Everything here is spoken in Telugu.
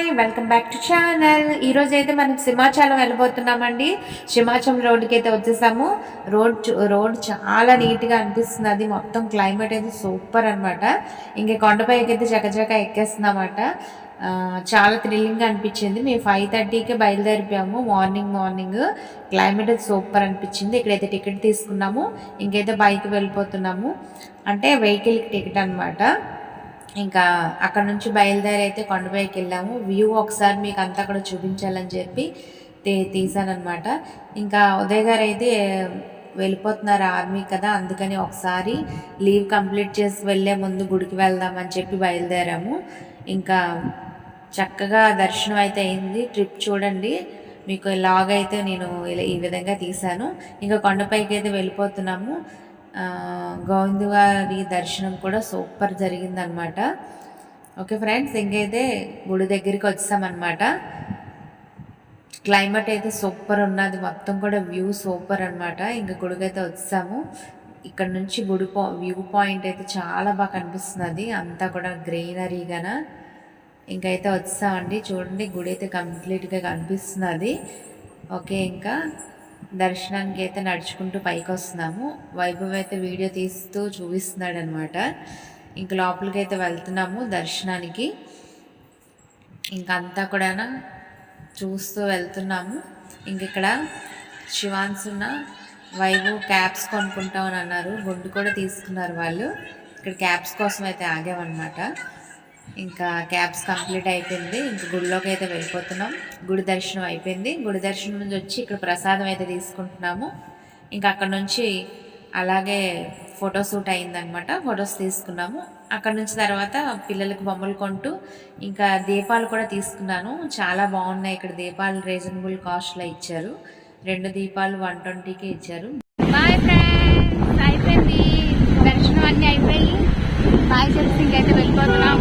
Hi welcome back to channel. ఈరోజు అయితే మనం సింహాచలం వెళ్ళబోతున్నామండి. సింహాచలం రోడ్డుకి అయితే వచ్చేసాము. రోడ్ రోడ్ చాలా నీట్గా అనిపిస్తుంది అది మొత్తం క్లైమేట్ అయితే సూపర్ అనమాట ఇంకా కొండపైకి అయితే చకచక ఎక్కేస్తుందన్నమాట చాలా థ్రిల్లింగ్గా అనిపించింది. మేము ఫైవ్ థర్టీకే బయలుదేరిపోయాము. మార్నింగ్ మార్నింగ్ క్లైమేట్ అయితే సూపర్ అనిపించింది. ఇక్కడైతే టికెట్ తీసుకున్నాము. ఇంకైతే బైక్ వెళ్ళిపోతున్నాము. అంటే వెహికల్కి టికెట్ అనమాట ఇంకా అక్కడ నుంచి బయలుదేరి అయితే కొండపైకి వెళ్ళాము. వ్యూ ఒకసారి మీకు అంతా కూడా చూపించాలని చెప్పి తీ తీసానమాట ఇంకా ఉదయ్ గారు అయితే వెళ్ళిపోతున్నారు ఆర్మీ కదా అందుకని ఒకసారి లీవ్ కంప్లీట్ చేసి వెళ్ళే ముందు గుడికి వెళ్దామని చెప్పి బయలుదేరాము. ఇంకా చక్కగా దర్శనం అయితే అయింది. ట్రిప్ చూడండి. మీకు లాగ్ అయితే నేను ఈ విధంగా తీశాను. ఇంకా కొండపైకి అయితే వెళ్ళిపోతున్నాము. గోవిందు గారి దర్శనం కూడా సూపర్ జరిగిందనమాట. ఓకే ఫ్రెండ్స్ ఇంకైతే గుడి దగ్గరికి వచ్చామన్నమాట క్లైమేట్ అయితే సూపర్ ఉన్నది మొత్తం కూడా వ్యూ సూపర్ అనమాట. ఇంకా గుడికి అయితే వచ్చాము. ఇక్కడ నుంచి గుడి పా వ్యూ పాయింట్ అయితే చాలా బాగా కనిపిస్తున్నది అంతా కూడా గ్రీనరీగాన ఇంకైతే వచ్చామండి చూడండి గుడి అయితే కంప్లీట్గా కనిపిస్తున్నది. ఓకే ఇంకా దర్శనానికి అయితే నడుచుకుంటూ పైకి వస్తున్నాము. వైభవ్ అయితే వీడియో తీస్తూ చూపిస్తున్నాడు అనమాట ఇంక లోపలికి అయితే వెళ్తున్నాము దర్శనానికి. ఇంకంతా కూడా చూస్తూ వెళ్తున్నాము. ఇంక ఇక్కడ శివాన్సున్న వైభవ్ క్యాప్స్ కొనుక్కుంటామని అన్నారు. గుండు కూడా తీసుకున్నారు వాళ్ళు. ఇక్కడ క్యాప్స్ కోసం అయితే ఆగామన్నమాట. ఇంకా క్యాబ్స్ కంప్లీట్ అయిపోయింది. ఇంక గుడిలోకి అయితే వెళ్ళిపోతున్నాం. గుడి దర్శనం అయిపోయింది. గుడి దర్శనం నుంచి వచ్చి ఇక్కడ ప్రసాదం అయితే తీసుకుంటున్నాము. ఇంకా అక్కడ నుంచి అలాగే ఫోటో షూట్ అయిందనమాట. ఫొటోస్ తీసుకున్నాము. అక్కడ నుంచి తర్వాత పిల్లలకు బొమ్మలు కొంటూ ఇంకా దీపాలు కూడా తీసుకున్నాను. చాలా బాగున్నాయి ఇక్కడ దీపాలు. రీజనబుల్ కాస్ట్లో ఇచ్చారు. రెండు దీపాలు వన్ ట్వంటీకి ఇచ్చారు. Bye friends. అయిపోయింది. దర్శనం అన్నీ అయిపోయి బాయ్ చెప్పి ఇంకైతే వెళ్ళిపోతున్నాం.